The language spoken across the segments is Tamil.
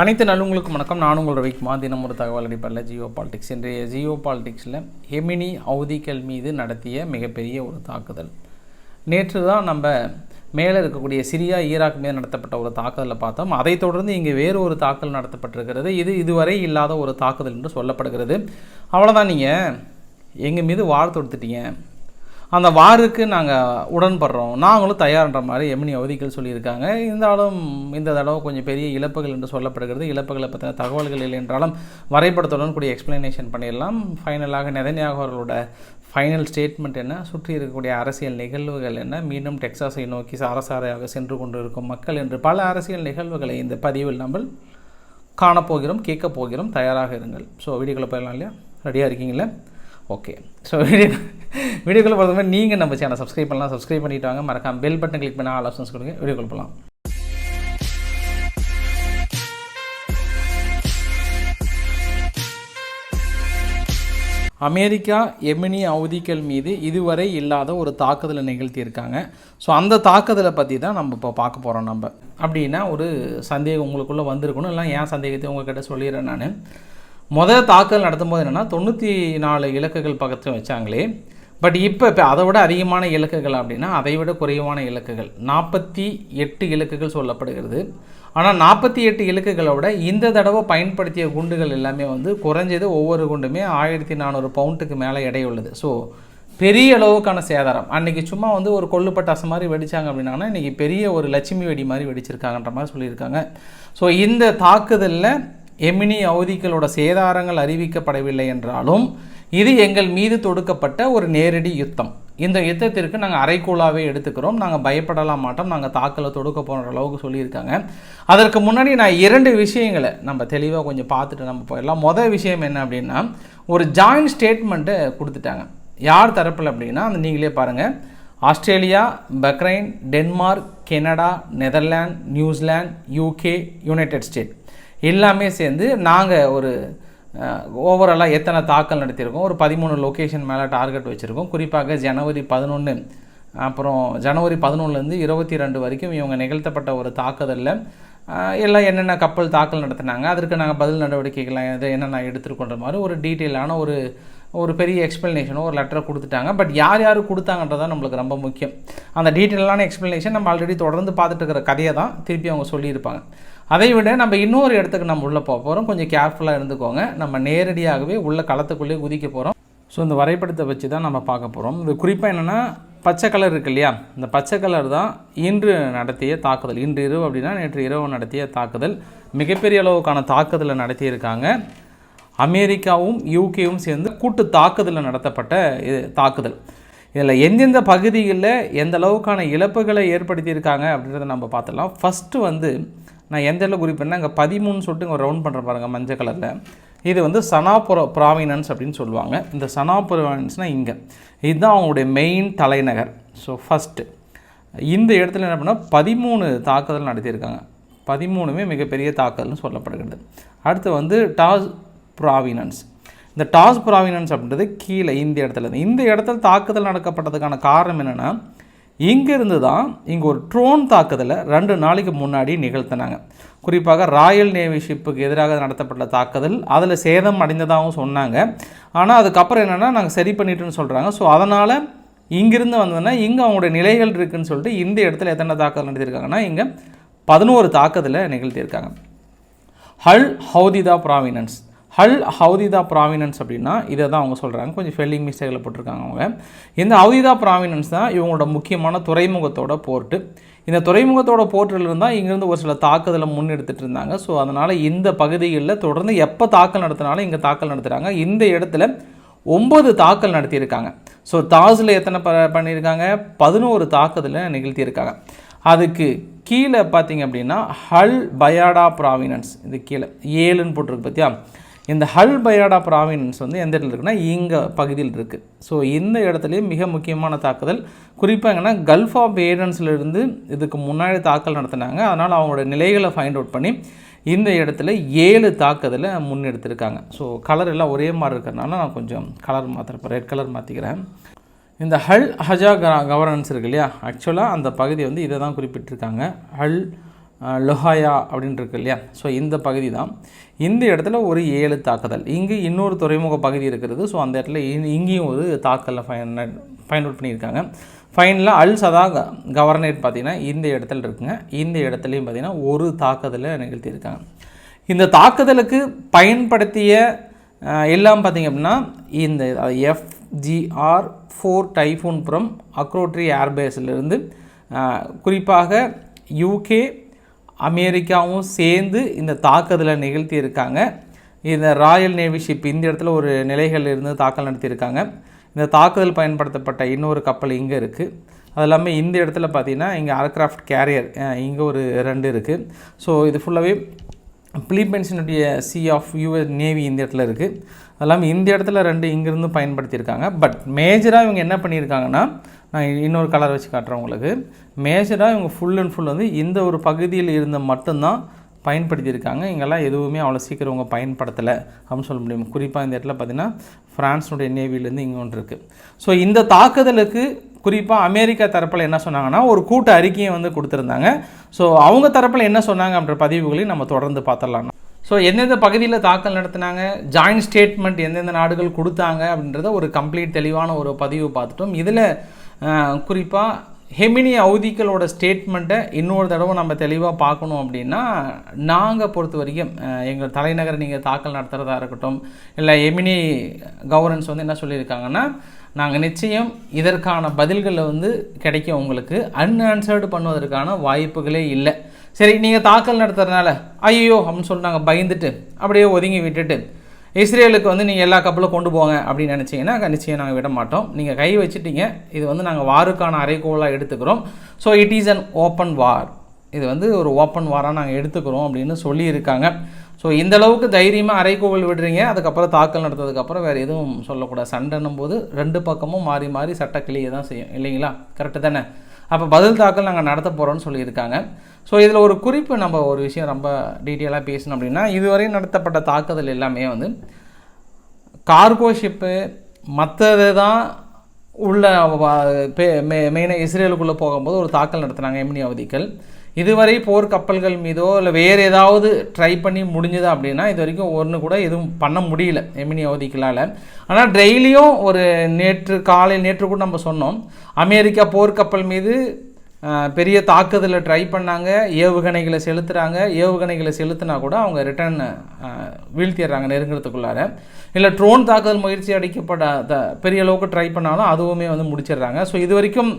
அனைத்து நல்லவங்களுக்கும் வணக்கம். நான் உங்கள் ரவிக்குமா தினம் ஒரு தகவல் அடிப்படையில் ஜியோ பாலிடிக்ஸ். இன்றைய ஜியோ பாலிடிக்ஸில் ஹெமினி அவுதிகள் மீது நடத்திய மிகப்பெரிய ஒரு தாக்குதல். நேற்று தான் நம்ம மேலே இருக்கக்கூடிய சிரியா ஈராக் மீது நடத்தப்பட்ட ஒரு தாக்குதலை பார்த்தோம். அதைத் தொடர்ந்து இங்கே வேறு ஒரு தாக்குதல் நடத்தப்பட்டிருக்கிறது. இது இதுவரை இல்லாத ஒரு தாக்குதல் என்று சொல்லப்படுகிறது. அவ்வளோதான் நீங்கள் எங்கள் மீது வார் தொடுத்துட்டீங்க. அந்த வாருக்கு நாங்கள் உடன்படுறோம். நாங்களும் தயார்ன்ற மாதிரி எமினி அவதிகள் சொல்லியிருக்காங்க. இருந்தாலும் இந்த தடவை கொஞ்சம் பெரிய இழப்புகள் என்று சொல்லப்படுகிறது. இழப்புகளை பற்றின தகவல்கள் இல்லை என்றாலும் வரைபடத்துடன் கூடிய எக்ஸ்பிளனேஷன் பண்ணிடலாம். ஃபைனலாக நெதன்யாகு அவர்களோட ஃபைனல் ஸ்டேட்மெண்ட் என்ன? சுற்றி இருக்கக்கூடிய அரசியல் நிகழ்வுகள் என்ன? மீண்டும் டெக்சாஸை நோக்கி சாரசாரையாக சென்று கொண்டிருக்கும் மக்கள் என்று பல அரசியல் நிகழ்வுகளை இந்த பதிவில் நம்ம காணப்போகிறோம் கேட்கப் போகிறோம் தயாராக இருங்கள். ஸோ வீடியோக்குள்ளே போயிடலாம் இல்லையா? ரெடியாக இருக்கீங்களா? ஓகே ஸோ வீடியோ வீடியோக்குள்ளே போகிறது மாதிரி நீங்கள் நம்ம சேனல் சப்ஸ்கிரைப் பண்ணலாம். சப்ஸ்கிரைப் பண்ணிட்டு வாங்க. மறக்காம பெல் பட்டன் கிளிக் பண்ணால் ஆல் ஆப்ஷன்ஸ் கொடுங்க. வீடியோக்குள்ளே போகலாம் அமெரிக்கா எமினி அவதிகள் மீது இதுவரை இல்லாத ஒரு தாக்குதலை நிகழ்த்தியிருக்காங்க. ஸோ அந்த தாக்குதலை பற்றி தான் நம்ம இப்போ பார்க்க போகிறோம் நம்ம. அப்படின்னா ஒரு சந்தேகம் உங்களுக்குள்ளே வந்திருக்கணும். இல்லை ஏன் சந்தேகத்தை உங்கள்கிட்ட சொல்லிடுறேன் நான். முதல் தாக்குதல் நடத்தும்போது என்னென்னா தொண்ணூற்றி நாலு இலக்குகள் பக்கத்தில் வச்சாங்களே. பட் இப்போ இப்போ அதை விட அதிகமான இலக்குகள் அப்படின்னா அதை விட குறைவான இலக்குகள். நாற்பத்தி எட்டு இலக்குகள் சொல்லப்படுகிறது. ஆனால் நாற்பத்தி எட்டு இலக்குகளை விட இந்த தடவை பயன்படுத்திய குண்டுகள் எல்லாமே வந்து குறைஞ்சது ஒவ்வொரு குண்டுமே ஆயிரத்தி நானூறு பவுண்டுக்கு மேலே எடை உள்ளது. ஸோ பெரிய அளவுக்கான சேதாரம். அன்றைக்கி சும்மா வந்து ஒரு கொள்ளுப்பட்டாசு மாதிரி வெடித்தாங்க அப்படின்னா இன்றைக்கி பெரிய ஒரு லட்சுமி வெடி மாதிரி வெடிச்சிருக்காங்கன்ற மாதிரி சொல்லியிருக்காங்க. ஸோ இந்த தாக்குதலில் எமினி அவதிகளோட சேதாரங்கள் அறிவிக்கப்படவில்லை என்றாலும் இது எங்கள் மீது தொடுக்கப்பட்ட ஒரு நேரடி யுத்தம். இந்த யுத்தத்திற்கு நாங்கள் அரைக்கூலாவே எடுத்துக்கிறோம். நாங்கள் பயப்படலாம் மாட்டோம். நாங்கள் தாக்கலை தொடுக்க போகிற அளவுக்கு சொல்லியிருக்காங்க. அதற்கு முன்னாடி நான் இரண்டு விஷயங்களை நம்ம தெளிவாக கொஞ்சம் பார்த்துட்டு நம்ம போயிடலாம். மொதல் விஷயம் என்ன அப்படின்னா ஒரு ஜாயின்ட் ஸ்டேட்மெண்ட்டை கொடுத்துட்டாங்க. யார் தரப்பில் அப்படின்னா அந்த நீங்களே பாருங்கள் Australia Bahrain Denmark Canada Netherland New Zealand UK United State எல்லாமே சேர்ந்து நாங்கள் ஒரு ஓவராலாக எத்தனை தாக்கல் நடத்தியிருக்கோம் ஒரு பதிமூணு லொக்கேஷன் மேலே டார்கெட் வச்சுருக்கோம். குறிப்பாக ஜனவரி பதினொன்று அப்புறம் ஜனவரி பதினொன்றுலேருந்து இருபத்தி ரெண்டு வரைக்கும் இவங்க நிகழ்த்தப்பட்ட ஒரு தாக்குதலில். எல்லாம் என்னென்ன கப்பல் தாக்கல் நடத்தினாங்க அதற்கு நாங்கள் பதில் நடவடிக்கைகள் எது என்னென்ன எடுத்துருக்கோன்ற மாதிரி ஒரு டீட்டெயிலான ஒரு ஒரு பெரிய எக்ஸ்ப்ளனேஷனோ ஒரு லெட்டரை கொடுத்துட்டாங்க. பட் யார் யார் கொடுத்தாங்கன்றதான் நம்மளுக்கு ரொம்ப முக்கியம். அந்த டீட்டெயிலான எக்ஸ்ப்ளனேஷன் நம்ம ஆல்ரெடி தொடர்ந்து பார்த்துட்டு இருக்கிற கதையை தான் திருப்பி அவங்க சொல்லியிருப்பாங்க. அதை விட நம்ம இன்னொரு இடத்துக்கு நம்ம உள்ளே போக போகிறோம் கொஞ்சம் கேர்ஃபுல்லாக இருந்துக்கோங்க. நம்ம நேரடியாகவே உள்ள களத்துக்குள்ளேயே குதிக்க போகிறோம் ஸோ இந்த வரைபடத்தை வச்சு தான் நம்ம பார்க்க போகிறோம் இது குறிப்பாக என்னென்னா பச்சை கலர் இருக்கு இல்லையா? இந்த பச்சை கலர் தான் இன்று நடத்திய தாக்குதல். இன்று இரவு அப்படின்னா நேற்று இரவு நடத்திய தாக்குதல். மிகப்பெரிய அளவுக்கான தாக்குதலை நடத்தியிருக்காங்க. அமெரிக்காவும் யூகேவும் சேர்ந்து கூட்டு தாக்குதலில் நடத்தப்பட்ட இது தாக்குதல். இதில் எந்தெந்த பகுதிகளில் எந்த அளவுக்கான இழப்புகளை ஏற்படுத்தியிருக்காங்க அப்படின்றத நம்ம பார்த்துடலாம். ஃபஸ்ட்டு வந்து நான் எந்த இடத்துல குறிப்பிட்டேன்னா இங்கே பதிமூணு சொல்லிட்டு இங்கே ரவுண்ட் பண்ணுற பாருங்கள் மஞ்சள் கலரில் இது வந்து சனாபுர ப்ராமினன்ஸ் அப்படின்னு சொல்லுவாங்க. இந்த சனாபுராவினன்ஸ்னால் இங்கே. இதுதான் அவங்களுடைய மெயின் தலைநகர். ஸோ ஃபஸ்ட்டு இந்த இடத்துல என்ன பண்ணால் பதிமூணு தாக்குதல் நடத்தியிருக்காங்க. பதிமூணுமே மிகப்பெரிய தாக்குதல்னு சொல்லப்படுகிறது. அடுத்து வந்து டாஸ் ப்ராவினன்ஸ். இந்த டாஸ் ப்ராவினன்ஸ் அப்படின்றது கீழே இந்த இடத்துல இந்த இடத்துல தாக்குதல் நடக்கப்பட்டதுக்கான காரணம் என்னென்னா இங்கேருந்து தான் இங்கே ஒரு ட்ரோன் தாக்குதலை ரெண்டு நாளைக்கு முன்னாடி நிகழ்த்தினாங்க. குறிப்பாக ராயல் நேவி ஷிப்புக்கு எதிராக நடத்தப்பட்ட தாக்குதல் அதில் சேதம் அடைந்ததாகவும் சொன்னாங்க. ஆனால் அதுக்கப்புறம் என்னென்னா நாங்கள் சரி பண்ணிட்டோன்னு சொல்கிறாங்க ஸோ அதனால் இங்கிருந்து வந்ததுன்னா இங்கே அவங்களுடைய நிலைகள் இருக்குதுன்னு சொல்லிட்டு இந்த இடத்துல எத்தனை தாக்குதல் நடத்தியிருக்காங்கன்னா இங்கே பதினோரு தாக்குதலை நிகழ்த்தியிருக்காங்க. ஹல் ஹவுதிதா ப்ராவினன்ஸ் ஹல் ஹவுதிதா ப்ராவினன்ஸ் அப்படின்னா இதை தான் அவங்க சொல்கிறாங்க கொஞ்சம் ஃபெல்லிங் மிஸ்டேக்கில் போட்டிருக்காங்க அவங்க. இந்த ஹவுதிதா ப்ராவினன்ஸ் தான் இவங்களோட முக்கியமான துறைமுகத்தோட போர்ட்டு. இந்த துறைமுகத்தோட போர்ட்டிலிருந்து தான் இங்கேருந்து ஒரு சில தாக்குதலை முன்னெடுத்துட்டு இருந்தாங்க. ஸோ அதனால் இந்த பகுதிகளில் தொடர்ந்து எப்போ தாக்கல் நடத்தினாலும் இங்கே தாக்கல் நடத்துகிறாங்க இந்த இடத்துல ஒம்பது தாக்கல் நடத்தியிருக்காங்க. ஸோ தாஸில் எத்தனை ப பண்ணியிருக்காங்க? பதினோரு தாக்குதலை நிகழ்த்தியிருக்காங்க. அதுக்கு கீழே பார்த்தீங்க அப்படின்னா ஹல் பயாடா ப்ராவினன்ஸ். இது கீழே. ஏழுன்னு போட்டிருக்கு பார்த்தியா இந்த ஹல் பயாடா ப்ராவினன்ஸ் வந்து எந்த இடத்துல இருக்குன்னா இங்கே பகுதியில் இருக்குது ஸோ இந்த இடத்துலையும் மிக முக்கியமான தாக்குதல். குறிப்பாக என்னென்னா கல்ஃப் ஆஃப் ஏடன்ஸ்லேருந்து இதுக்கு முன்னாடி தாக்கல் நடத்தினாங்க. அதனால் அவங்களோட நிலைகளை ஃபைண்ட் அவுட் பண்ணி இந்த இடத்துல ஏழு தாக்குதலை முன்னெடுத்திருக்காங்க. ஸோ கலர் எல்லாம் ஒரே மாதிரி இருக்கிறனால நான் கொஞ்சம் கலர் மாற்றுறப்ப ரெட் கலர் மாற்றிக்கிறேன் இந்த ஹல் ஹஜா கவர்னன்ஸ் இருக்கு இல்லையா? ஆக்சுவலாக அந்த பகுதி வந்து இதை தான் குறிப்பிட்டிருக்காங்க. ஹல் லொஹாயா அப்படின்னு இருக்கு இல்லையா? ஸோ இந்த பகுதி தான். இந்த இடத்துல ஒரு ஏழு தாக்குதல். இங்கு இன்னொரு துறைமுக பகுதி இருக்கிறது. ஸோ அந்த இடத்துல இ- இங்கேயும் ஒரு தாக்கலில் ஃபைன் ஃபைண்ட் அவுட் பண்ணியிருக்காங்க. ஃபைனலாக அல் சதா க- பார்த்திங்கன்னா பார்த்தீங்கன்னா இந்த இடத்துல இருக்குங்க. இந்த இடத்துலையும் பார்த்தீங்கன்னா ஒரு தாக்குதலை நிகழ்த்தியிருக்காங்க. இந்த தாக்குதலுக்கு பயன்படுத்திய எல்லாம் பார்த்திங்க அப்படின்னா இந்த எஃப்ஜிஆர் ஃபோர் டைஃபூன் புறம் அக்ரோட்ரி ஏர்பேஸிலிருந்து குறிப்பாக யூகே அமெரிக்காவும் சேர்ந்து இந்த தாக்குதலை நிகழ்த்தியிருக்காங்க. இந்த ராயல் நேவி ஷிப் இந்த இடத்துல ஒரு நிலைகள் இருந்து தாக்கல் நடத்தியிருக்காங்க. இந்த தாக்குதல் பயன்படுத்தப்பட்ட இன்னொரு கப்பல் இங்கே இருக்குது அது இல்லாமல் இந்த இடத்துல பார்த்தீங்கன்னா இங்கே ஏர்க்ராஃப்ட் கேரியர் இங்கே ஒரு ரெண்டு இருக்குது ஸோ இது ஃபுல்லாகவே பிலிப்பைன்ஸினுடைய சி ஆஃப் யூஎஸ் நேவி இந்த இடத்துல இருக்குது அது இல்லாமல் இந்த இடத்துல ரெண்டு இங்கேருந்து பயன்படுத்தியிருக்காங்க. பட் மேஜராக இவங்க என்ன பண்ணியிருக்காங்கன்னா நான் இன்னொரு கலர் வச்சு காட்டுறேன் உங்களுக்கு. மேஜராக இவங்க ஃபுல் அண்ட் ஃபுல் வந்து இந்த ஒரு பகுதியில் இருந்த மட்டும்தான் பயன்படுத்தியிருக்காங்க. இங்கெல்லாம் எதுவுமே அவ்வளோ சீக்கிரம் அவங்க பயன்படுத்தலை அப்படின்னு சொல்ல முடியும். குறிப்பாக இந்த இடத்துல பார்த்தீங்கன்னா ஃப்ரான்ஸுடைய நேவிலேருந்து இங்கே ஒன்று இருக்குது ஸோ இந்த தாக்குதலுக்கு குறிப்பாக அமெரிக்கா தரப்பில் என்ன சொன்னாங்கன்னா ஒரு கூட்டு அறிக்கையை வந்து கொடுத்துருந்தாங்க. ஸோ அவங்க தரப்பில் என்ன சொன்னாங்க அப்படின்ற பதிவுகளையும் நம்ம தொடர்ந்து பார்த்துடலாம். ஸோ எந்தெந்த பகுதியில் தாக்கல் நடத்தினாங்க ஜாயின்ட் ஸ்டேட்மெண்ட் எந்தெந்த நாடுகள் கொடுத்தாங்க அப்படின்றத ஒரு கம்ப்ளீட் தெளிவான ஒரு பதிவு பார்த்துட்டோம். இதில் குறிப்பாக ஹெமினி அவுதிக்களோட ஸ்டேட்மெண்ட்டை இன்னொரு தடவை நம்ம தெளிவாக பார்க்கணும் அப்படின்னா நாங்கள் பொறுத்த வரைக்கும் எங்கள் தலைநகரை நீங்கள் தாக்கல் நடத்துகிறதா இருக்கட்டும் இல்லை ஹெமினி கவர்னன்ஸ் வந்து என்ன சொல்லியிருக்காங்கன்னா நாங்கள் நிச்சயம் இதற்கான பதில்களை வந்து கிடைக்கும் உங்களுக்கு. அன்ஆன்சர்டு பண்ணுவதற்கான வாய்ப்புகளே இல்லை. சரி நீங்கள் தாக்கல் நடத்துறதுனால ஐயோ அப்படின்னு சொல்லி நாங்கள் பயந்துட்டு அப்படியே ஒதுங்கி விட்டுட்டு இஸ்ரேலுக்கு வந்து நீங்கள் எல்லா கப்பலும் கொண்டு போங்க அப்படின்னு நினச்சிங்கன்னா நிச்சயம் நாங்கள் விட மாட்டோம். நீங்கள் கை வச்சுட்டீங்க. இது வந்து நாங்கள் வாருக்கான அறைகோலாக எடுத்துக்கிறோம். So it is an open war இது வந்து ஒரு ஓப்பன் வாராக நாங்கள் எடுத்துக்கிறோம் அப்படின்னு சொல்லியிருக்காங்க. ஸோ இந்த அளவுக்கு தைரியமாக அரைக்கோவில் விடுறீங்க. அதுக்கப்புறம் தாக்கல் நடத்ததுக்கப்புறம் வேறு எதுவும் சொல்லக்கூடாது. சண்டைன்னும் போது ரெண்டு பக்கமும் மாறி மாறி சட்ட கிளியை தான் செய்யும். இல்லைங்களா? கரெக்டு தானே? அப்போ பதில் தாக்கல் நாங்கள் நடத்த போகிறோம்னு சொல்லியிருக்காங்க. ஸோ இதில் ஒரு குறிப்பு நம்ம ஒரு விஷயம் ரொம்ப டீட்டெயிலாக பேசணும் அப்படின்னா இதுவரை நடத்தப்பட்ட தாக்குதல் எல்லாமே வந்து கார்கோ ஷிப்பு மற்றது தான் உள்ள மெயினாக இஸ்ரேலுக்குள்ளே போகும்போது ஒரு தாக்கல் நடத்துனாங்க எமினி அவதிகள் இதுவரை போர் கப்பல்கள் மீதோ இல்லை வேறு ஏதாவது ட்ரை பண்ணி முடிஞ்சுதா அப்படின்னா இது வரைக்கும் ஒன்று கூட எதுவும் பண்ண முடியல எமினி அவதிகளால் ஆனால் டெய்லியும் ஒரு நேற்று காலை நேற்று கூட நம்ம சொன்னோம். அமெரிக்கா போர்க்கப்பல் மீது பெரிய தாக்குதலை ட்ரை பண்ணாங்க ஏவுகணைகளை செலுத்துகிறாங்க ஏவுகணைகளை செலுத்தினா கூட அவங்க ரிட்டர்ன் வீழ்த்திடுறாங்க நெருங்குறதுக்குள்ளார. இல்லை ட்ரோன் தாக்குதல் முயற்சி அடிக்கப்பட பெரிய அளவுக்கு ட்ரை பண்ணாலும் அதுவுமே வந்து முடிச்சிடுறாங்க. ஸோ இது வரைக்கும்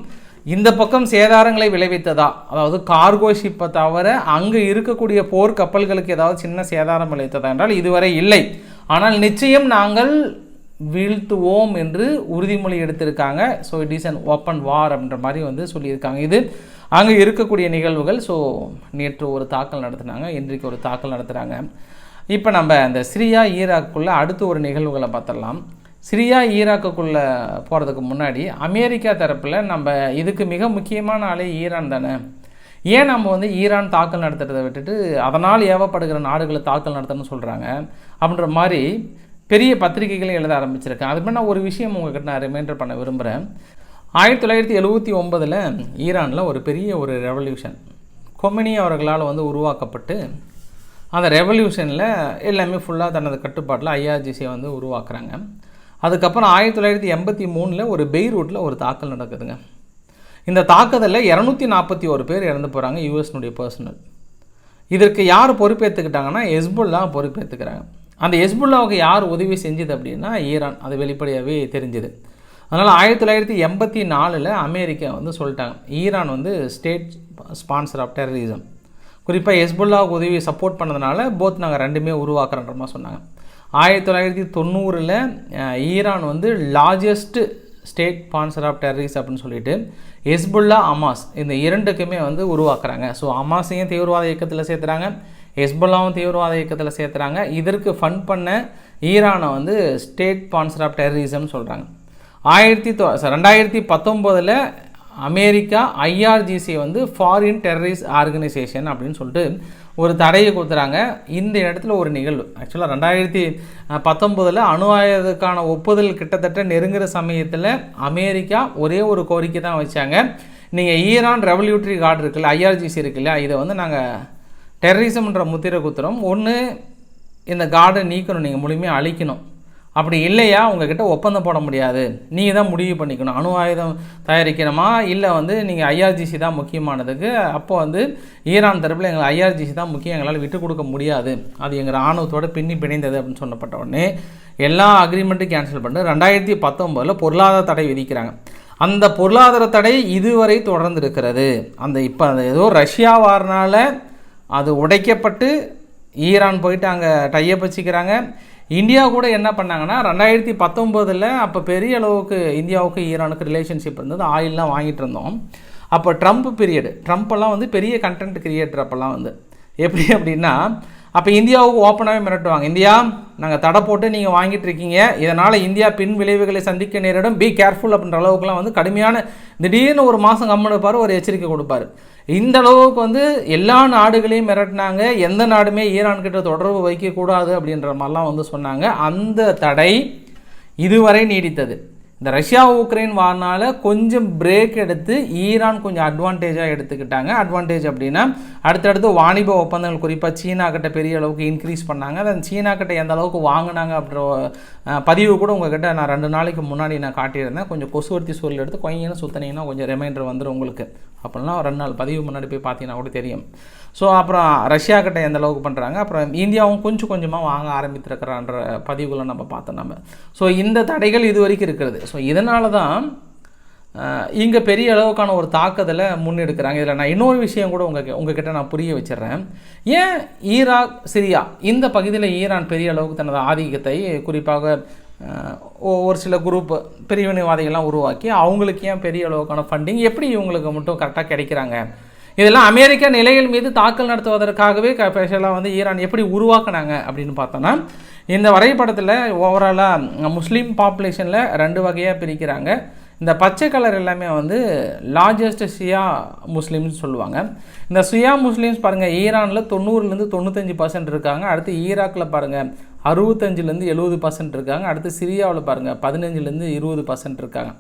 இந்த பக்கம் சேதாரங்களை விளைவித்ததா? அதாவது கார்கோ ஷிப்பை தவிர அங்கே இருக்கக்கூடிய போர் கப்பல்களுக்கு ஏதாவது சின்ன சேதாரம் விளைவித்ததா என்றால் இதுவரை இல்லை. ஆனால் நிச்சயம் நாங்கள் வீழ்த்துவோம் என்று உறுதிமொழி எடுத்திருக்காங்க. So it is an open war அப்படின்ற மாதிரி வந்து சொல்லியிருக்காங்க. இது அங்கே இருக்கக்கூடிய நிகழ்வுகள். ஸோ நேற்று ஒரு தாக்கல் நடத்துனாங்க. இன்றைக்கு ஒரு தாக்கல் நடத்துகிறாங்க இப்போ நம்ம இந்த சிரியா ஈராக்குள்ளே அடுத்து ஒரு நிகழ்வுகளை பார்த்துடலாம். சிரியா ஈராக்குக்குள்ளே போகிறதுக்கு முன்னாடி அமெரிக்கா தரப்பில் நம்ம இதுக்கு மிக முக்கியமான ஆளே ஈரான் தானே. ஏன் நம்ம வந்து ஈரான் தாக்கல் நடத்துகிறத விட்டுட்டு அதனால் ஏவப்படுகிற நாடுகளை தாக்கல் நடத்தணும்னு சொல்கிறாங்க அப்படின்ற மாதிரி பெரிய பத்திரிகைகளை எழுத ஆரம்பிச்சிருக்கேன். அதுமாதிரி நான் ஒரு விஷயம் உங்ககிட்ட நான் ரிமைண்டர் பண்ண விரும்புகிறேன் ஆயிரத்தி தொள்ளாயிரத்தி எழுபத்தி ஒம்பதில் ஈரானில் ஒரு பெரிய ஒரு ரெவல்யூஷன் கொமினி அவர்களால் வந்து உருவாக்கப்பட்டு அந்த ரெவல்யூஷனில் எல்லாமே ஃபுல்லாக தனது கட்டுப்பாட்டில் ஐஆர்ஜிசியை வந்து உருவாக்குறாங்க. அதுக்கப்புறம் ஆயிரத்தி தொள்ளாயிரத்தி எண்பத்தி மூணில் ஒரு பெய்ரூட்டில் ஒரு தாக்கல் நடக்குதுங்க. இந்த தாக்குதலில் இரநூத்தி நாற்பத்தி ஒரு பேர் இறந்து போகிறாங்க யூஎஸ்னுடைய பர்சனல். இதற்கு யார் பொறுப்பேற்றுக்கிட்டாங்கன்னா ஹெஸ்புல்லா பொறுப்பேற்றுக்கிறாங்க அந்த ஹெஸ்புல்லாவுக்கு யார் உதவி செஞ்சது அப்படின்னா ஈரான். அது வெளிப்படையாகவே தெரிஞ்சுது. அதனால் ஆயிரத்தி தொள்ளாயிரத்தி எண்பத்தி நாலில் அமெரிக்கா வந்து சொல்லிட்டாங்க. ஈரான் வந்து ஸ்டேட் ஸ்பான்சர் ஆஃப் டெரரிசம். குறிப்பாக ஹெஸ்புல்லாவுக்கு உதவி சப்போர்ட் பண்ணதுனால போத் நாங்கள் ரெண்டுமே உருவாக்குறன்ற மாதிரி சொன்னாங்க. ஆயிரத்தி தொள்ளாயிரத்தி தொண்ணூறில் ஈரான் வந்து largest state sponsor of terrorism அப்படின்னு சொல்லிட்டு ஹெஸ்புல்லா அமாஸ் இந்த இரண்டுக்குமே வந்து உருவாக்குறாங்க. ஸோ அமாஸையும் தீவிரவாத இயக்கத்தில் சேர்த்துறாங்க ஹெஸ்புல்லாவும் தீவிரவாத இயக்கத்தில் சேர்த்துறாங்க. இதற்கு ஃபண்ட் பண்ண ஈரானை வந்து ஸ்டேட் ஸ்பான்சர் ஆஃப் டெரரிசம்னு சொல்கிறாங்க ஆயிரத்தி தொ ரெண்டாயிரத்தி பத்தொம்போதில் அமெரிக்கா ஐஆர்ஜிசி வந்து ஃபாரின் டெரரிஸ்ட் ஆர்கனைசேஷன் அப்படின்னு சொல்லிட்டு ஒரு தடையை கொடுத்துறாங்க. இந்த இடத்துல ஒரு நிகழ்வு. ஆக்சுவலாக ரெண்டாயிரத்தி பத்தொம்போதில் அணு ஆயுதத்துக்கான ஒப்புதல் கிட்டத்தட்ட நெருங்குற சமயத்தில் அமெரிக்கா ஒரே ஒரு கோரிக்கை தான் வச்சாங்க. நீங்கள் ஈரான் ரெவல்யூட்டரி கார்டு இருக்குல்ல ஐஆர்ஜிசி இருக்குல்ல இதை வந்து நாங்கள் டெரரிசம்ன்ற முத்திரை குத்துறோம். ஒன்று இந்த கார்டை நீக்கணும் நீங்கள் முழுமையாக அழிக்கணும். அப்படி இல்லையா? உங்ககிட்ட ஒப்பந்தம் போட முடியாது. நீங்கள் தான் முடிவு பண்ணிக்கணும். அணு ஆயுதம் தயாரிக்கணுமா இல்லை வந்து நீங்கள் ஐஆர்ஜிசி தான் முக்கியமானதுக்கு அப்போ வந்து ஈரான் தரப்பில் எங்கள் ஐஆர்ஜிசி தான் முக்கியம். எங்களால் விட்டு கொடுக்க முடியாது. அது எங்கள் ராணுவத்தோட பின்னி பிணைந்தது அப்படின்னு சொல்லப்பட்ட உடனே எல்லா அக்ரிமெண்ட்டும் கேன்சல் பண்ணிட்டு ரெண்டாயிரத்தி பத்தொம்போதில் பொருளாதார தடை விதிக்கிறாங்க. அந்த பொருளாதார தடை இதுவரை தொடர்ந்து இருக்கிறது அந்த இப்போ அந்த ஏதோ ரஷ்யா வாரனால் அது உடைக்கப்பட்டு ஈரான் போயிட்டு அங்கே டையப் வச்சுக்கிறாங்க. இந்தியா கூட என்ன பண்ணாங்கன்னா ரெண்டாயிரத்தி பத்தொம்போதில் அப்போ பெரிய அளவுக்கு இந்தியாவுக்கு ஈரானுக்கு ரிலேஷன்ஷிப் இருந்தது. ஆயிலெலாம் வாங்கிட்டு இருந்தோம். அப்போ ட்ரம்ப் பீரியடு ட்ரம்ப்பெல்லாம் வந்து பெரிய கண்டென்ட் கிரியேட்டர் அப்போல்லாம் வந்து. எப்படி அப்படின்னா அப்போ இந்தியாவுக்கு ஓப்பனாகவே மிரட்டுவாங்க. இந்தியா நாங்கள் தடை போட்டு நீங்கள் வாங்கிட்டு இருக்கீங்க. இதனால் இந்தியா பின் விளைவுகளை சந்திக்க நேரிடும். பி கேர்ஃபுல் அப்படின்ற அளவுக்குலாம் வந்து கடுமையான திடீர்னு ஒரு மாதம் கம்மன் இருப்பார் ஒரு எச்சரிக்கை கொடுப்பாரு. இந்த அளவுக்கு வந்து எல்லா நாடுகளையும் மிரட்டினாங்க. எந்த நாடுமே ஈரான் கிட்ட தொடர்பு வைக்கக்கூடாது அப்படின்ற மாதிரிலாம் வந்து சொன்னாங்க. அந்த தடை இதுவரை நீடித்தது. இந்த ரஷ்யா உக்ரைன் வாரினால கொஞ்சம் பிரேக் எடுத்து ஈரான் கொஞ்சம் அட்வான்டேஜாக எடுத்துக்கிட்டாங்க. அட்வான்டேஜ் அப்படின்னா அடுத்தடுத்து வாணிப ஒப்பந்தங்கள் குறிப்பாக சீனா கிட்ட பெரிய அளவுக்கு இன்க்ரீஸ் பண்ணாங்க. அதை சீனா கிட்ட எந்த அளவுக்கு வாங்கினாங்க அப்படின்ற பதிவு கூட உங்ககிட்ட நான் ரெண்டு நாளைக்கு முன்னாடி நான் காட்டியிருந்தேன். கொஞ்சம் கொசுவர்த்தி சூழல் எடுத்து கொஞ்சம் சுற்றினீங்கன்னா கொஞ்சம் ரிமைண்டர் வந்துடும் உங்களுக்கு. அப்படின்னா ரெண்டு நாள் பதிவு முன்னாடி போய் பார்த்தீங்கன்னா கூட தெரியும். ஸோ அப்புறம் ரஷ்யா கிட்ட எந்த அளவுக்கு பண்ணுறாங்க அப்புறம் இந்தியாவும் கொஞ்சம் கொஞ்சமாக வாங்க ஆரம்பித்திருக்கிறான்ற பதிவுகளை நம்ம பார்த்தோம் நம்ம. ஸோ இந்த தடைகள் இது வரைக்கும் இருக்கிறது. ஸோ இதனால தான் இங்கே பெரிய அளவுக்கான ஒரு தாக்குதலை முன்னெடுக்கிறாங்க. இதில் நான் இன்னொரு விஷயம் கூட உங்கள் உங்ககிட்ட நான் புரிய வச்சிடுறேன். ஏன் ஈராக் சிரியா இந்த பகுதியில் ஈரான் பெரிய அளவுக்கு தனது ஆதிக்கத்தை குறிப்பாக ஒரு சில குரூப் பிரிவினைவாதிகள்லாம் உருவாக்கி அவங்களுக்கு ஏன் பெரிய அளவுக்கான ஃபண்டிங் எப்படி இவங்களுக்கு மட்டும் கரெக்டாக கிடைக்கிறாங்க? இதெல்லாம் அமெரிக்கா நிலைகள் மீது தாக்கல் நடத்துவதற்காகவே ஸ்பெஷலாக வந்து ஈரான் எப்படி உருவாக்குனாங்க அப்படின்னு பார்த்தோன்னா இந்த வரைபடத்தில் ஓவராலாக முஸ்லீம் பாப்புலேஷனில் ரெண்டு வகையாக பிரிக்கிறாங்க. இந்த பச்சை கலர் எல்லாமே வந்து லார்ஜஸ்ட் ஷியா முஸ்லீம்ஸ் சொல்லுவாங்க. இந்த ஷியா முஸ்லீம்ஸ் பாருங்கள் ஈரானில் தொண்ணூறுலேருந்து தொண்ணூத்தஞ்சு பர்சன்ட் இருக்காங்க. அடுத்து ஈராக்கில் பாருங்கள் அறுபத்தஞ்சிலேருந்து எழுபது பர்சன்ட் இருக்காங்க. அடுத்து சிரியாவில் பாருங்கள் பதினஞ்சுலேருந்து இருபது பர்சன்ட் இருக்காங்க.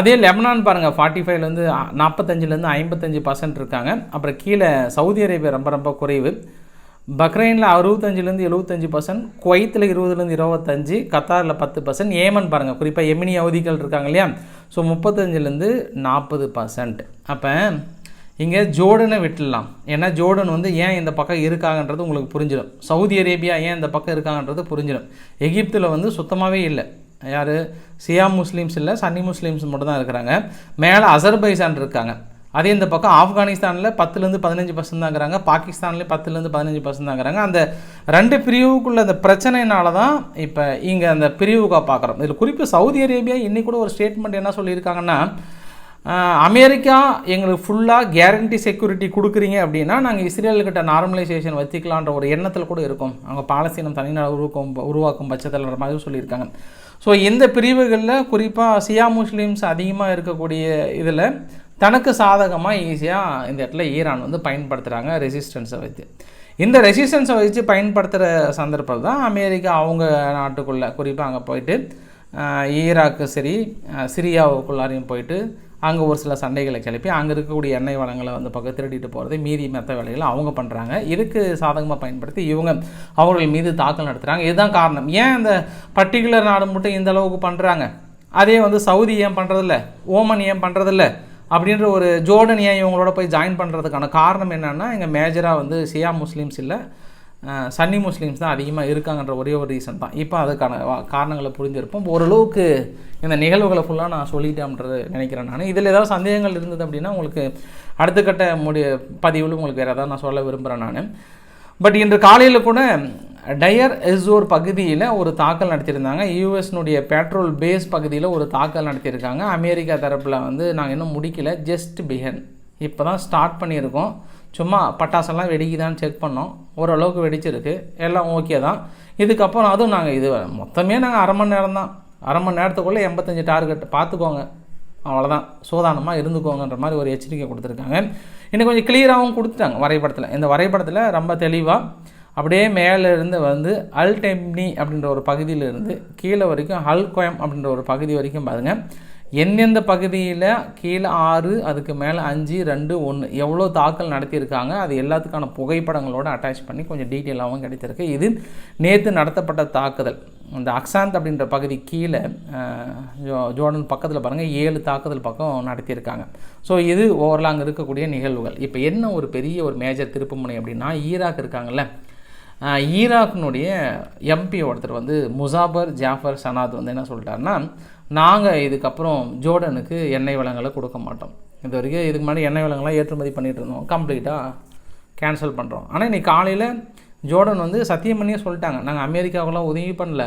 அதே லெபனான் பாருங்கள் ஃபார்ட்டி ஃபைவ்லேருந்து நாற்பத்தஞ்சிலேருந்து ஐம்பத்தஞ்சு பர்சன்ட் இருக்காங்க. அப்புறம் கீழே சவுதி அரேபியா ரொம்ப ரொம்ப குறைவு. பக்ரைனில் அறுபத்தஞ்சிலேருந்து எழுபத்தஞ்சு பர்சன்ட் குவைத்தில் இருபதுலேருந்து இருபத்தஞ்சு கத்தாரில் பத்து பர்சன்ட் ஏமன் பாருங்கள் குறிப்பாக எமினி அவதிகள் இருக்காங்க இல்லையா? ஸோ முப்பத்தஞ்சிலேருந்து நாற்பது பர்சன்ட் அப்போ இங்கே ஜோர்டனை விட்டுடலாம். ஏன்னா ஜோர்டன் வந்து ஏன் இந்த பக்கம் இருக்காங்கன்றது உங்களுக்கு புரிஞ்சிடும். சவுதி அரேபியா ஏன் இந்த பக்கம் இருக்காங்கன்றது புரிஞ்சிடும். எகிப்தில் வந்து சுத்தமாகவே இல்லை. யார்? சியா முஸ்லீம்ஸ் இல்லை சன்னி முஸ்லீம்ஸ் மட்டும் தான் இருக்கிறாங்க. மேலே அசர்பைசான் இருக்காங்க. அதே இந்த பக்கம் ஆப்கானிஸ்தானில் பத்துலேருந்து பதினஞ்சு பர்சன்ட் தாங்கிறாங்க பாகிஸ்தான்லேயே பத்துலேருந்து பதினஞ்சு பர்சன்ட் தாங்கிறாங்க. அந்த ரெண்டு பிரிவுக்குள்ள அந்த பிரச்சனைனால தான் இப்போ இங்கே அந்த பிரிவுக்காக பார்க்குறோம் இதில் குறிப்பு சவுதி அரேபியா இன்றைக்கி கூட ஒரு ஸ்டேட்மெண்ட் என்ன சொல்லியிருக்காங்கன்னா அமெரிக்கா எங்களுக்கு ஃபுல்லாக கேரண்டி செக்யூரிட்டி கொடுக்குறீங்க அப்படின்னா நாங்கள் இஸ்ரேல்கிட்ட நார்மலைசேஷன் வச்சுக்கலான்ற ஒரு எண்ணத்தில் கூட இருக்கும். அவங்க பாலஸ்தீனம் தனிநாடு உருவாக்கும் உருவாக்கும் பட்சத்தில் மாதிரி சொல்லியிருக்காங்க. ஸோ இந்த பிரிவுகளில் குறிப்பாக சியா முஸ்லீம்ஸ் அதிகமாக இருக்கக்கூடிய இதில் தனக்கு சாதகமாக ஈஸியாக இந்த இடத்துல ஈரான் வந்து பயன்படுத்துகிறாங்க ரெசிஸ்டன்ஸை வைத்து. இந்த ரெசிஸ்டன்ஸை வச்சு பயன்படுத்துகிற சந்தர்ப்பம் தான் அமெரிக்கா அவங்க நாட்டுக்குள்ளே குறிப்பாக அங்கே போயிட்டு ஈராக்கு சரி சிரியாவுக்குள்ளாரையும் போயிட்டு அங்கே ஒரு சில சண்டைகளை கிளப்பி அங்கே இருக்கக்கூடிய எண்ணெய் வளங்களை வந்து பக்கம் திருடிட்டு போகிறது மீதி மெத்த வேலைகளை அவங்க பண்ணுறாங்க இதுக்கு சாதகமாக பயன்படுத்தி இவங்க அவர்கள் மீது தாக்கல் நடத்துகிறாங்க இதுதான் காரணம். ஏன் இந்த பர்டிகுலர் நாடு மட்டும் இந்த அளவுக்கு பண்ணுறாங்க அதே வந்து சவுதி ஏன் பண்ணுறதில்ல ஓமன் ஏன் பண்ணுறதில்ல அப்படின்ற ஒரு ஜோர்டன் ஏன் இவங்களோட போய் ஜாயின் பண்ணுறதுக்கான காரணம் என்னென்னா இங்கே மேஜராக வந்து சியா முஸ்லீம்ஸ் இல்லை சன்னி முஸ்லீம்ஸ் தான் அதிகமாக இருக்காங்கன்ற ஒரே ஒரு ரீசன் தான். இப்போ அதுக்கான வா- காரணங்களை புரிஞ்சிருப்போம். ஓரளவுக்கு இந்த நிகழ்வுகளை ஃபுல்லாக நான் சொல்லிட்டேன்றது நினைக்கிறேன் நான். இதில் ஏதாவது சந்தேகங்கள் இருந்தது அப்படின்னா உங்களுக்கு அடுத்த கட்ட முடிய பதிவில் உங்களுக்கு வேறு ஏதாவது நான் சொல்ல விரும்புகிறேன் நான். பட் இன்று காலையில் கூட டயர் எஸ்ஓர் பகுதியில் ஒரு தாக்கல் நடத்தியிருந்தாங்க. யூஎஸ்னுடைய பெட்ரோல் பேஸ் பகுதியில் ஒரு தாக்கல் நடத்தியிருக்காங்க. அமெரிக்கா தரப்பில் வந்து நாங்கள் இன்னும் முடிக்கல. ஜஸ்ட் பிஹன் இப்போ தான் ஸ்டார்ட் பண்ணியிருக்கோம். சும்மா பட்டாசெல்லாம் வெடிக்குதான்னு செக் பண்ணோம். ஓரளவுக்கு வெடிச்சிருக்கு. எல்லாம் ஓகே தான். இதுக்கப்புறம் அதுவும் நாங்கள் இது மொத்தமே நாங்கள் அரை மணி நேரம் தான். அரை மணி நேரத்துக்குள்ளே எண்பத்தஞ்சு டார்கெட் பார்த்துக்கோங்க. அவ்வளோதான் சோதானமாக இருந்துக்கோங்கன்ற மாதிரி ஒரு எச்சரிக்கை கொடுத்துருக்காங்க. இன்னும் கொஞ்சம் கிளியராகவும் கொடுத்துட்டாங்க வரைபடத்தில். இந்த வரைபடத்தில் ரொம்ப தெளிவாக அப்படியே மேலேருந்து வந்து அல் டெம்னி அப்படின்ற ஒரு பகுதியிலேருந்து கீழே வரைக்கும் அல்கோயம் அப்படின்ற ஒரு பகுதி வரைக்கும் பாருங்கள் எந்தெந்த பகுதியில் கீழே ஆறு அதுக்கு மேலே அஞ்சு ரெண்டு ஒன்று எவ்வளோ தாக்கல் நடத்தியிருக்காங்க அது எல்லாத்துக்கான புகைப்படங்களோடு அட்டாச் பண்ணி கொஞ்சம் டீட்டெயிலாகவும் கிடைத்திருக்கு. இது நேற்று நடத்தப்பட்ட தாக்குதல். இந்த அக்சாந்த் அப்படின்ற பகுதி கீழே ஜோ ஜோர்டன் பக்கத்தில் பாருங்கள் ஏழு தாக்குதல் பக்கம் நடத்தியிருக்காங்க. ஸோ இது ஓவரலாக அங்கே இருக்கக்கூடிய நிகழ்வுகள். இப்போ என்ன ஒரு பெரிய ஒரு மேஜர் திருப்புமுனை அப்படின்னா ஈராக் இருக்காங்கல்ல ஈராக்கினுடைய எம்பி ஒருத்தர் வந்து முசாபர் ஜாஃபர் சனாத் வந்து என்ன சொல்லிட்டாருன்னா நாங்கள் இதுக்கப்புறம் ஜோர்டனுக்கு எண்ணெய் வளங்களை கொடுக்க மாட்டோம். இது வரைக்கும் இதுக்கு முன்னாடி எண்ணெய் வளங்கள்லாம் ஏற்றுமதி பண்ணிகிட்டு இருந்தோம். கம்ப்ளீட்டாக கேன்சல் பண்ணுறோம் ஆனால் இன்றைக்கி காலையில் ஜோர்டன் வந்து சத்தியம் பண்ணியே சொல்லிட்டாங்க. நாங்கள் அமெரிக்காவுக்குலாம் உதவி பண்ணல.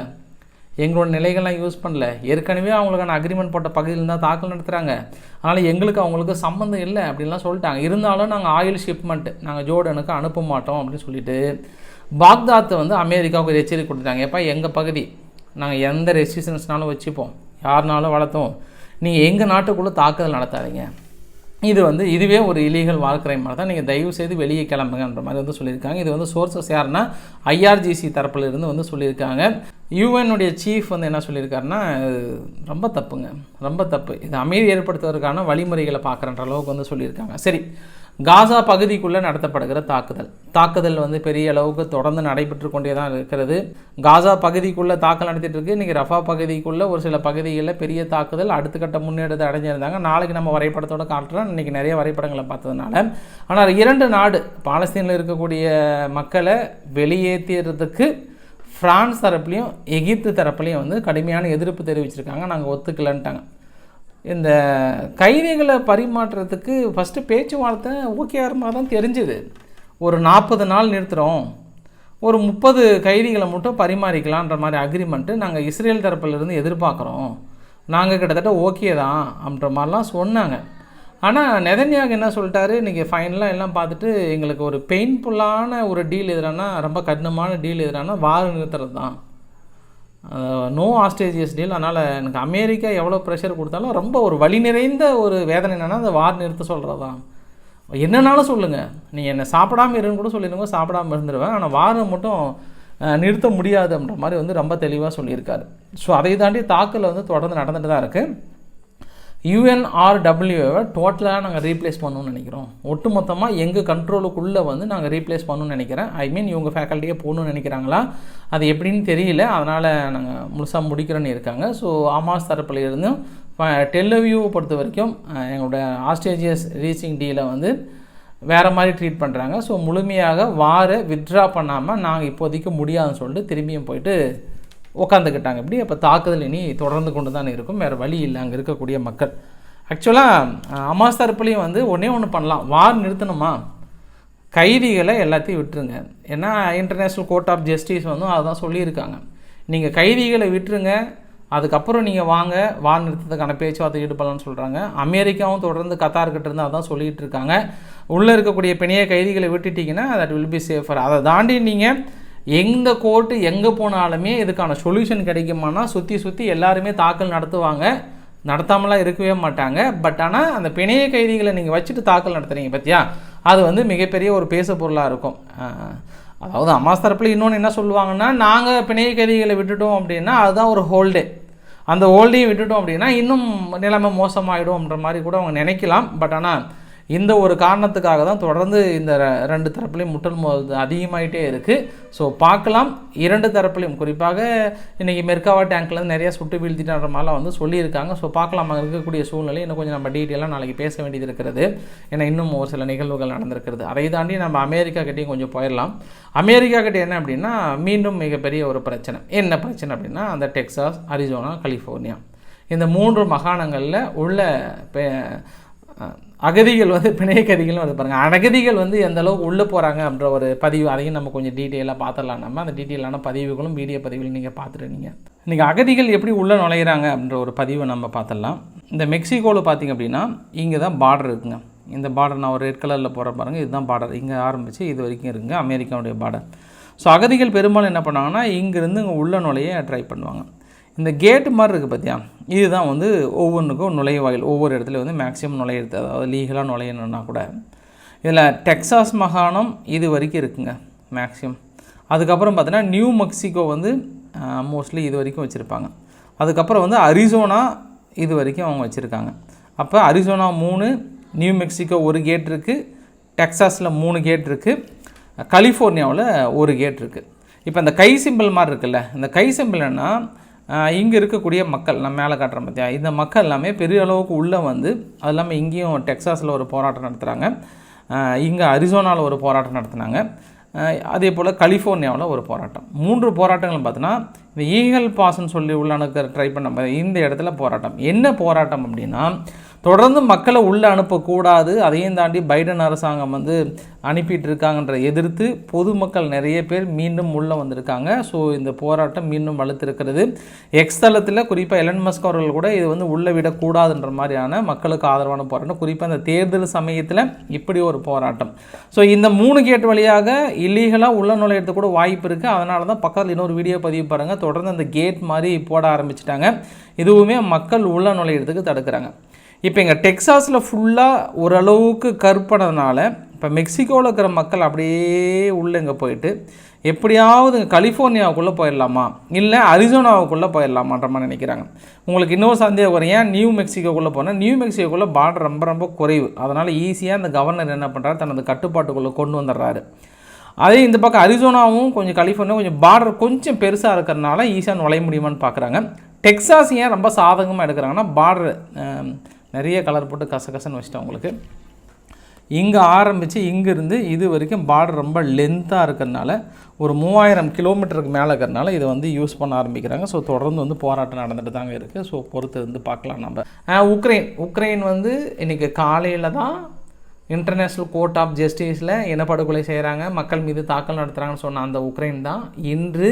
எங்களோட நிலைகள்லாம் யூஸ் பண்ணல. ஏற்கனவே அவங்களுக்கான அக்ரிமெண்ட் போட்ட பகுதியில் தான் தாக்கல் நடத்துகிறாங்க அதனால் எங்களுக்கு அவங்களுக்கு சம்மந்தம் இல்லை அப்படின்லாம் சொல்லிட்டாங்க. இருந்தாலும் நாங்கள் ஆயில் ஷிப்மெண்ட் நாங்கள் ஜோர்டனுக்கு அனுப்ப மாட்டோம் அப்படின்னு சொல்லிட்டு பாக்தாத்தை வந்து அமெரிக்காவுக்கு ஒரு எச்சரிக்கை கொடுத்துட்டாங்க. எப்போ எங்கள் பகுதி? நாங்கள் எந்த ரெசிஸ்டன்ஸ்னாலும் வச்சுப்போம். யாருனாலும் வளர்த்தோம். நீங்கள் எங்கள் நாட்டுக்குள்ளே தாக்குதல் நடத்தாதீங்க. இது வந்து இதுவே ஒரு இலீகல் வார் கிரைம் மாதிரி தான். நீங்கள் தயவு செய்து வெளியே கிளம்புங்கன்ற மாதிரி வந்து சொல்லியிருக்காங்க. இது வந்து சோர்ஸஸ் யாருன்னா ஐஆர்ஜிசி தரப்பில் இருந்து வந்து சொல்லியிருக்காங்க. யூஎன்னுடைய சீஃப் வந்து என்ன சொல்லியிருக்காருன்னா ரொம்ப தப்புங்க. ரொம்ப தப்பு. இது அமைதி ஏற்படுத்துவதற்கான வழிமுறைகளை பார்க்குறன்ற அளவுக்கு வந்து சொல்லியிருக்காங்க. சரி. காசா பகுதிக்குள்ளே நடத்தப்படுகிற தாக்குதல். தாக்குதல் வந்து பெரிய அளவுக்கு தொடர்ந்து நடைபெற்று கொண்டே தான் இருக்கிறது. காசா பகுதிக்குள்ளே தாக்கல் நடத்திட்டு இருக்கு. இன்றைக்கி ரஃபா பகுதிக்குள்ளே ஒரு சில பகுதிகளில் பெரிய தாக்குதல் அடுத்த கட்ட முன்னெடுத்து அடைஞ்சிருந்தாங்க. நாளைக்கு நம்ம வரைபடத்தோட காட்டுறோம். இன்றைக்கி நிறைய வரைபடங்களை பார்த்ததுனால. ஆனால் இரண்டு நாடு பாலஸ்தீனில் இருக்கக்கூடிய மக்களை வெளியேற்றிறதுக்கு ஃப்ரான்ஸ் தரப்புலையும் எகிப்து தரப்புலையும் வந்து கடுமையான எதிர்ப்பு தெரிவிச்சிருக்காங்க. நாங்கள் ஒத்துக்கலன்ட்டாங்க. இந்த கைதிகளை பரிமாற்றத்துக்கு ஃபஸ்ட்டு பேச்சுவார்த்தை ஓகேஆரமாக தான் தெரிஞ்சுது. ஒரு நாற்பது நாள் நிறுத்துகிறோம் ஒரு முப்பது கைதிகளை மட்டும் பரிமாறிக்கலான்ற மாதிரி அக்ரிமெண்ட்டு நாங்கள் இஸ்ரேல் தரப்பிலிருந்து எதிர்பார்க்குறோம். நாங்கள் கிட்டத்தட்ட ஓகே தான் அப்படின்ற மாதிரிலாம் சொன்னாங்க. ஆனால் நெதன்யாக என்ன சொல்லிட்டாரு? இன்றைக்கி ஃபைனலாக எல்லாம் பார்த்துட்டு எங்களுக்கு ஒரு பெயின்ஃபுல்லான ஒரு டீல் எதிரானா ரொம்ப கடினமான டீல் எதிரானா வார நிறுத்துறது தான். நோ ஆஸ்ட்ரேஜியஸ் டீல் அதனால் எனக்கு அமெரிக்கா எவ்வளோ ப்ரெஷர் கொடுத்தாலும் ரொம்ப ஒரு வழி நிறைந்த ஒரு வேதனை என்னென்னா அந்த வார் நிறுத்த சொல்கிறது தான் என்னன்னாலும் சொல்லுங்கள் நீங்கள் என்னை சாப்பிடாம இருன்னு கூட சொல்லிடுங்க சாப்பிடாம இருந்துருவேன். ஆனால் வாரை மட்டும் நிறுத்த முடியாதுன்ற மாதிரி வந்து ரொம்ப தெளிவாக சொல்லியிருக்காரு. ஸோ அதை தாண்டி தாக்கல் வந்து தொடர்ந்து நடந்துட்டு தான் இருக்குது யூஎன்ஆர்டபிள்யூவை டோட்டலாக நாங்கள் ரீப்ளேஸ் பண்ணணும்னு நினைக்கிறோம். ஒட்டு மொத்தமாக எங்கள் கண்ட்ரோலுக்குள்ளே வந்து நாங்கள் ரீப்ளேஸ் பண்ணணும்னு நினைக்கிறேன். ஐ மீன் இவங்க ஃபேக்கல்ட்டியே போகணும்னு நினைக்கிறாங்களா? அது எப்படின்னு தெரியல. அதனால் நாங்கள் முழுசாக முடிக்கிறோன்னு இருக்காங்க. ஸோ ஆமாஸ் தரப்பில் இருந்தும் டெல்லவியூவை பொறுத்த வரைக்கும் எங்களோட ஆஸ்ட்ரேஜியஸ் ரீச்சிங் டீலை வந்து வேறு மாதிரி ட்ரீட் பண்ணுறாங்க ஸோ முழுமையாக வாரை வித்ட்ரா பண்ணாமல் நாங்கள் இப்போதைக்கு முடியாதுன்னு சொல்லிட்டு திரும்பியும் போயிட்டு உட்காந்துக்கிட்டாங்க இப்படி அப்போ தாக்குதல் இனி தொடர்ந்து கொண்டு தான் இருக்கும். வேறு வழி இல்லை. அங்கே இருக்கக்கூடிய மக்கள். ஆக்சுவலாக அமாஸ் தரப்புலையும் வந்து ஒன்றே ஒன்று பண்ணலாம். வார் நிறுத்தணுமா? கைதிகளை எல்லாத்தையும் விட்டுருங்க. ஏன்னா இன்டர்நேஷ்னல் கோர்ட் ஆஃப் ஜஸ்டிஸ் வந்து அதுதான் சொல்லியிருக்காங்க. நீங்கள் கைதிகளை விட்டுருங்க. அதுக்கப்புறம் நீங்கள் வாங்க. வார் நிறுத்தத்துக்கான பேச்சுவார்த்தை ஈடுபடலாம்னு சொல்கிறாங்க அமெரிக்காவும் தொடர்ந்து கத்தார்கிட்ட இருந்து அதான் சொல்லிகிட்டு இருக்காங்க. உள்ளே இருக்கக்கூடிய பிணைய கைதிகளை விட்டுட்டிங்கன்னா தட் வில் பி சேஃபர் அதை தாண்டி நீங்கள் எந்த கோர்ட்டு எங்கே போனாலுமே இதுக்கான சொல்யூஷன் கிடைக்குமானா சுற்றி சுற்றி எல்லாருமே தாக்கல் நடத்துவாங்க. நடத்தாமலாம் இருக்கவே மாட்டாங்க. பட் ஆனால் அந்த பிணைய கைதிகளை நீங்கள் வச்சுட்டு தாக்கல் நடத்துறீங்க பார்த்தியா அது வந்து மிகப்பெரிய ஒரு பேசு பொருளாக இருக்கும். அதாவது அம்மாஸ் தரப்பில் இன்னொன்று என்ன சொல்லுவாங்கன்னா நாங்கள் பிணைய கைதிகளை விட்டுட்டோம் அப்படின்னா அதுதான் ஒரு ஹோல்டே அந்த ஹோல்டையும் விட்டுட்டோம் அப்படின்னா இன்னும் நிலைமை மோசமாயிடும்ன்ற மாதிரி கூட அவங்க நினைக்கலாம். பட் ஆனால் இந்த ஒரு காரணத்துக்காக தான் தொடர்ந்து இந்த ரெண்டு தரப்புலையும் முட்டல் மோது அதிகமாகிட்டே இருக்குது ஸோ பார்க்கலாம். இரண்டு தரப்புலையும் குறிப்பாக இன்றைக்கி மெர்காவா டேங்க்லேருந்து நிறைய சுட்டு வீழ்த்திட்டான்ற மாதிரிலாம் வந்து சொல்லியிருக்காங்க. ஸோ பார்க்கலாம். அங்கே இருக்கக்கூடிய சூழ்நிலை இன்னும் கொஞ்சம் நம்ம டீட்டெயிலாக நாளைக்கு பேச வேண்டியது இருக்கிறது. ஏன்னா இன்னும் ஒரு சில நிகழ்வுகள் நடந்திருக்கிறது. அதை தாண்டி நம்ம அமெரிக்கா கிட்டேயும் கொஞ்சம் போயிடலாம். அமெரிக்கா கிட்டே என்ன அப்படின்னா மீண்டும் மிகப்பெரிய ஒரு பிரச்சனை. என்ன பிரச்சனை அப்படின்னா அந்த டெக்ஸாஸ் அரிசோனா கலிஃபோர்னியா. இந்த மூன்று மாகாணங்களில் உள்ள அகதிகள் வந்து பிணைய கைதிகள்னு வந்து பாருங்கள் அகதிகள் வந்து எந்த அளவுக்கு உள்ளே போகிறாங்க அப்படின்ற ஒரு பதிவு அதையும் நம்ம கொஞ்சம் டீட்டெயிலாக பார்த்துடலாம் நம்ம அந்த டீட்டெயிலான பதிவுகளும் வீடியோ பதிவுகளும் நீங்கள் பார்த்துருந்தீங்க இன்றைக்கி அகதிகள் எப்படி உள்ளே நுழையிறாங்க அப்படின்ற ஒரு பதிவை நம்ம பார்த்துடலாம் இந்த மெக்சிகோவில் பார்த்தீங்க அப்படின்னா இங்கே தான் பார்டர் இருக்குங்க. இந்த பார்டர் நான் ஒரு ரெட் கலரில் போகிற பாருங்கள் இதுதான் பார்டர் இங்கே ஆரம்பித்து இது வரைக்கும் இருக்குங்க அமெரிக்காவுடைய பார்டர் ஸோ அகதிகள் பெரும்பாலும் என்ன பண்ணுவாங்கன்னா இங்கேருந்து இங்கே உள்ள நுழைய ட்ரை பண்ணுவாங்க. இந்த கேட்டு மாதிரி இருக்குது பார்த்தியா இதுதான் வந்து ஒவ்வொன்றுக்கும் நுழைவாயில் ஒவ்வொரு இடத்துல வந்து மேக்ஸிமம் நுழையிறது. அதாவது லீகலாக நுழையணுன்னா கூட. இதில் டெக்ஸாஸ் மாகாணம் இது வரைக்கும் இருக்குங்க மேக்ஸிமம் அதுக்கப்புறம் பார்த்தீங்கன்னா நியூ மெக்சிகோ வந்து மோஸ்ட்லி இது வரைக்கும் வச்சுருப்பாங்க. அதுக்கப்புறம் வந்து அரிசோனா இது வரைக்கும் அவங்க வச்சுருக்காங்க. அப்போ அரிசோனா மூணு நியூ மெக்சிகோ ஒரு கேட் இருக்குது டெக்ஸாஸில் மூணு கேட் இருக்குது கலிஃபோர்னியாவில் ஒரு கேட் இருக்குது இப்போ இந்த கை சிம்பிள் மாதிரி இருக்குல்ல இந்த கை சிம்பிள் என்னன்னா இங்கே இருக்கக்கூடிய மக்கள் நம்ம மேலே காட்டுறோம் பார்த்தியா இந்த மக்கள் எல்லாமே பெரிய அளவுக்கு உள்ளே வந்து அது இல்லாமல் இங்கேயும் டெக்ஸாஸில் ஒரு போராட்டம் நடத்துகிறாங்க இங்கே அரிசோனாவில் ஒரு போராட்டம் நடத்துனாங்க. அதே போல் கலிஃபோர்னியாவில் ஒரு போராட்டம். மூன்று போராட்டங்கள் பார்த்தோன்னா இந்த ஈகல் பாஸ்ன்னு சொல்லி உள்ள ட்ரை பண்ண இந்த இடத்துல போராட்டம். என்ன போராட்டம் அப்படின்னா தொடர்ந்து மக்களை உள்ளே அனுப்பக்கூடாது. அதையும் தாண்டி பைடன் அரசாங்கம் வந்து அனுப்பிட்டு இருக்காங்கன்ற எதிர்த்து பொதுமக்கள் நிறைய பேர் மீண்டும் உள்ளே வந்திருக்காங்க. ஸோ இந்த போராட்டம் மீண்டும் வலுத்திருக்கிறது. எக்ஸ் தளத்தில் குறிப்பாக எலன் மஸ்க் அவர்கள் கூட இது வந்து உள்ளே விடக்கூடாதுன்ற மாதிரியான மக்களுக்கு ஆதரவான போராட்டம். குறிப்பாக இந்த தேர்தல் சமயத்தில் இப்படி ஒரு போராட்டம். ஸோ இந்த மூணு கேட் வழியாக இல்லீகலாக உள்ள நுழையிறது கூட வாய்ப்பு இருக்குது அதனால தான் பக்கத்தில் இன்னொரு வீடியோ பதிவு பாருங்கள் தொடர்ந்து அந்த கேட் மாதிரி போட ஆரம்பிச்சிட்டாங்க. இதுவுமே மக்கள் உள்ள நுழையிறதுக்கு தடுக்கிறாங்க. இப்போ இங்கே டெக்ஸாஸில் ஃபுல்லாக ஓரளவுக்கு கருப்பனதுனால இப்போ மெக்சிகோவில் இருக்கிற மக்கள் அப்படியே உள்ளே இங்கே போயிட்டு எப்படியாவது கலிஃபோர்னியாவுக்குள்ளே போயிடலாமா? இல்லை அரிசோனாவுக்குள்ளே போயிடலாமான்ற மாதிரி நினைக்கிறாங்க. உங்களுக்கு இன்னொரு சந்தேகம் வரும் ஏன் நியூ மெக்சிகோக்குள்ளே போனால் நியூ மெக்சிகோக்குள்ளே பார்டர் ரொம்ப ரொம்ப குறைவு. அதனால் ஈஸியாக அந்த கவர்னர் என்ன பண்ணுறாரு தனது கட்டுப்பாட்டுக்குள்ளே கொண்டு வந்துடுறாரு. அதே இந்த பக்கம் அரிசோனாவும் கொஞ்சம் கலிஃபோர்னியா கொஞ்சம் பார்டர் கொஞ்சம் பெருசாக இருக்கிறதுனால ஈஸியாக நுழைய முடியுமான்னு பார்க்குறாங்க. டெக்ஸாஸ் ஏன் ரொம்ப சாதகமாக எடுக்கிறாங்கன்னா பார்டர் நிறைய கலர் போட்டு கசகசன்னு வச்சுட்டேன் உங்களுக்கு. இங்கே ஆரம்பித்து இங்கேருந்து இது வரைக்கும் பார்டர் ரொம்ப லென்த்தாக இருக்கிறதுனால ஒரு மூவாயிரம் கிலோமீட்டருக்கு மேலே இருக்கிறனால இதை வந்து யூஸ் பண்ண ஆரம்பிக்கிறாங்க. ஸோ தொடர்ந்து வந்து போராட்டம் நடந்துட்டு தாங்க இருக்குது ஸோ பொறுத்து வந்து பார்க்கலாம் நம்ம. உக்ரைன். உக்ரைன் வந்து இன்றைக்கி காலையில் தான் இன்டர்நேஷ்னல் கோர்ட் ஆஃப் ஜஸ்டிஸில் இனப்படுகொலை செய்கிறாங்க மக்கள் மீது தாக்கல் நடத்துகிறாங்கன்னு சொன்ன அந்த உக்ரைன் தான் இன்று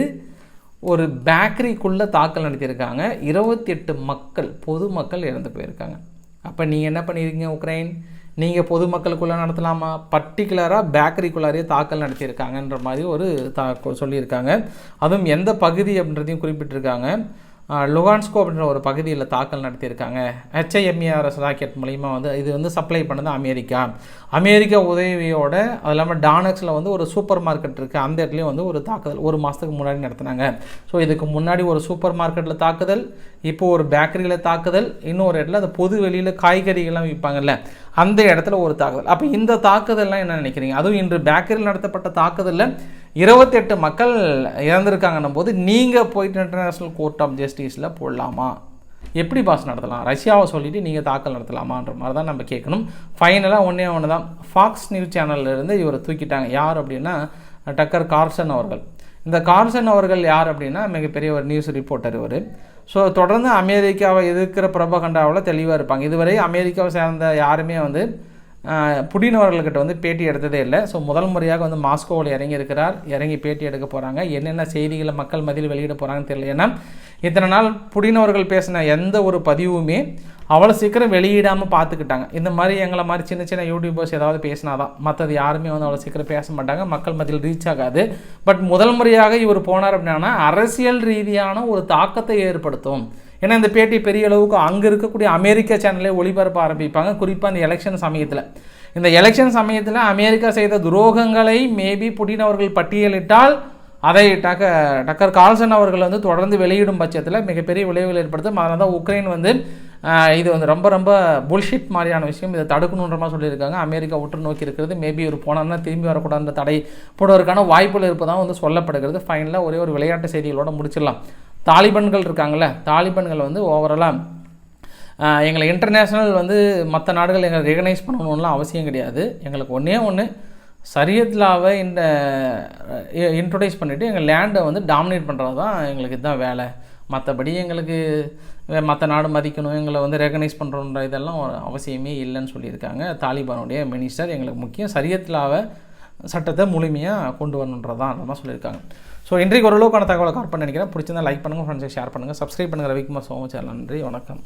ஒரு பேக்கரிக்குள்ளே தாக்கல் நடத்தியிருக்காங்க. இருபத்தி எட்டு மக்கள் பொதுமக்கள் இறந்து போயிருக்காங்க. அப்போ நீங்கள் என்ன பண்ணியிருக்கீங்க உக்ரைன்? நீங்கள் பொதுமக்களுக்குள்ளே நடத்தலாமா? பர்டிகுலராக பேக்கரிக்குள்ளாரே தாக்கல் நடத்தியிருக்காங்கன்ற மாதிரி ஒரு தா சொல்லியிருக்காங்க. அதுவும் எந்த பகுதி அப்படின்றதையும் குறிப்பிட்டிருக்காங்க. லுகான்ஸ்கோ அப்படின்ற ஒரு பகுதியில் தாக்கல் நடத்தியிருக்காங்க. ஹெச்ஐஎம்இஆர்எஸ் ராக்கெட் மூலிமா வந்து இது வந்து சப்ளை பண்ணது அமெரிக்கா. அமெரிக்கா உதவியோட அது இல்லாமல் டானக்ஸில் வந்து ஒரு சூப்பர் மார்க்கெட் இருக்குது அந்த இடத்துலையும் வந்து ஒரு தாக்குதல் ஒரு மாதத்துக்கு முன்னாடி நடத்தினாங்க. ஸோ இதுக்கு முன்னாடி ஒரு சூப்பர் மார்க்கெட்டில் தாக்குதல் இப்போ ஒரு பேக்கரியில் தாக்குதல் இன்னொரு இடத்துல அந்த பொது வெளியில் காய்கறிகள்லாம் விற்பாங்கல்ல அந்த இடத்துல ஒரு தாக்குதல். அப்போ இந்த தாக்குதல்லாம் என்ன நினைக்கிறீங்க? அதுவும் இன்று பேக்கரியில் நடத்தப்பட்ட தாக்குதலில் இருபத்தெட்டு மக்கள் இறந்துருக்காங்கன்னும் போது நீங்கள் போயிட்டு இன்டர்நேஷ்னல் கோர்ட் ஆஃப் ஜஸ்டிஸில் போடலாமா? எப்படி பாஸ் நடத்தலாம்? ரஷ்யாவை சொல்லிவிட்டு நீங்கள் தாக்கல் நடத்தலாமான்ற மாதிரி தான் நம்ம கேட்கணும். ஃபைனலாக ஒன்றே ஒன்று தான் ஃபாக்ஸ் நியூஸ் சேனல்லேருந்து இவரை தூக்கிட்டாங்க. யார் அப்படின்னா டக்கர் கார்சன் அவர்கள். இந்த கார்சன் அவர்கள் யார் அப்படின்னா மிகப்பெரிய ஒரு நியூஸ் ரிப்போர்ட்டர் இவர். ஸோ தொடர்ந்து அமெரிக்காவை எதிர்க்கிற பிரபகண்டாவில் தெளிவாக இருப்பாங்க. இதுவரை அமெரிக்காவை சேர்ந்த யாருமே வந்து புடினவர்கள்கிட்ட புடின் அவர்கள்கிட்ட வந்து பேட்டி எடுத்ததே இல்லை. ஸோ முதல் முறையாக வந்து மாஸ்கோவில் இறங்கி இருக்கிறார் இறங்கி பேட்டி எடுக்க போகிறாங்க என்னென்ன செய்திகளை மக்கள் மதியில் வெளியிட போகிறாங்கன்னு தெரியல. ஏன்னா இத்தனை நாள் புடினவர்கள் பேசின எந்த ஒரு பதிவுமே அவ்வளோ சீக்கிரம் வெளியிடாமல் பார்த்துக்கிட்டாங்க. இந்த மாதிரி எங்களை மாதிரி சின்ன சின்ன யூடியூபர்ஸ் ஏதாவது பேசினாதான். மற்றது யாருமே வந்து அவ்வளோ சீக்கிரம் பேச மாட்டாங்க. மக்கள் மத்தியில் ரீச் ஆகாது. பட் முதல் முறையாக இவர் போனார் அப்படின்னா அரசியல் ரீதியான ஒரு தாக்கத்தை ஏற்படுத்தும். ஏன்னா இந்த பேட்டி பெரிய அளவுக்கு அங்கே இருக்கக்கூடிய அமெரிக்க சேனலே ஒளிபரப்ப ஆரம்பிப்பாங்க. குறிப்பாக இந்த எலெக்ஷன் சமயத்தில். இந்த எலெக்ஷன் சமயத்தில் அமெரிக்கா செய்த துரோகங்களை மேபி புடின் அவர்கள் பட்டியலிட்டால் அதை டக்க டக்கர் கால்சன் அவர்கள் வந்து தொடர்ந்து வெளியிடும் பட்சத்தில் மிகப்பெரிய விளைவுகள் ஏற்படுத்தும். அதனால தான் உக்ரைன் வந்து இது வந்து ரொம்ப ரொம்ப புல்ஷிட் மாதிரியான விஷயம். இதை தடுக்கணுன்ற மாதிரி சொல்லியிருக்காங்க. அமெரிக்கா உற்று நோக்கி இருக்கிறது. மேபி ஒரு போனான்னா திரும்பி வரக்கூடாதுன்ற தடை போடுவதற்கான வாய்ப்புகள் இருப்பதாக வந்து சொல்லப்படுகிறது. ஃபைனலாக ஒரே ஒரு விளையாட்டு செய்திகளோடு முடிச்சிடலாம். தாலிபன்கள் இருக்காங்கல்ல தாலிபன்கள் வந்து ஓவராலாக எங்களை இன்டர்நேஷ்னல் வந்து மற்ற நாடுகள் எங்களை ரெகனைஸ் பண்ணணும்லாம் அவசியம் கிடையாது. எங்களுக்கு ஒன்றே ஒன்று சரியத்லாவை இந்த இன்ட்ரொடியூஸ் பண்ணிவிட்டு எங்கள் லேண்டை வந்து டாமினேட் பண்ணுறது தான் எங்களுக்கு இதுதான் வேலை. மற்றபடி எங்களுக்கு மற்ற நாடு மதிக்கணும் எங்களை வந்து ரெகனைஸ் பண்ணுறோன்ற இதெல்லாம் அவசியமே இல்லைன்னு சொல்லியிருக்காங்க. தாலிபானுடைய மினிஸ்டர் எங்களுக்கு முக்கியம். சரியத்லாவை சட்டத்தை முழுமையாக கொண்டு வரணுன்றது தான் அந்த மாதிரி சொல்லியிருக்காங்க. ஸோ இன்றைக்கு ஓரளவுக்கான தகவலை கார் பண்ண நினைக்கிறேன். பிடிச்சிருந்தா லைக் பண்ணுங்கள் ஃப்ரெண்ட்ஸுக்கு ஷேர் பண்ணுங்கள் சப்ஸ்கிரைப் பண்ணுங்கள் ரவிக்குமார் சோமச்சார் நன்றி வணக்கம்.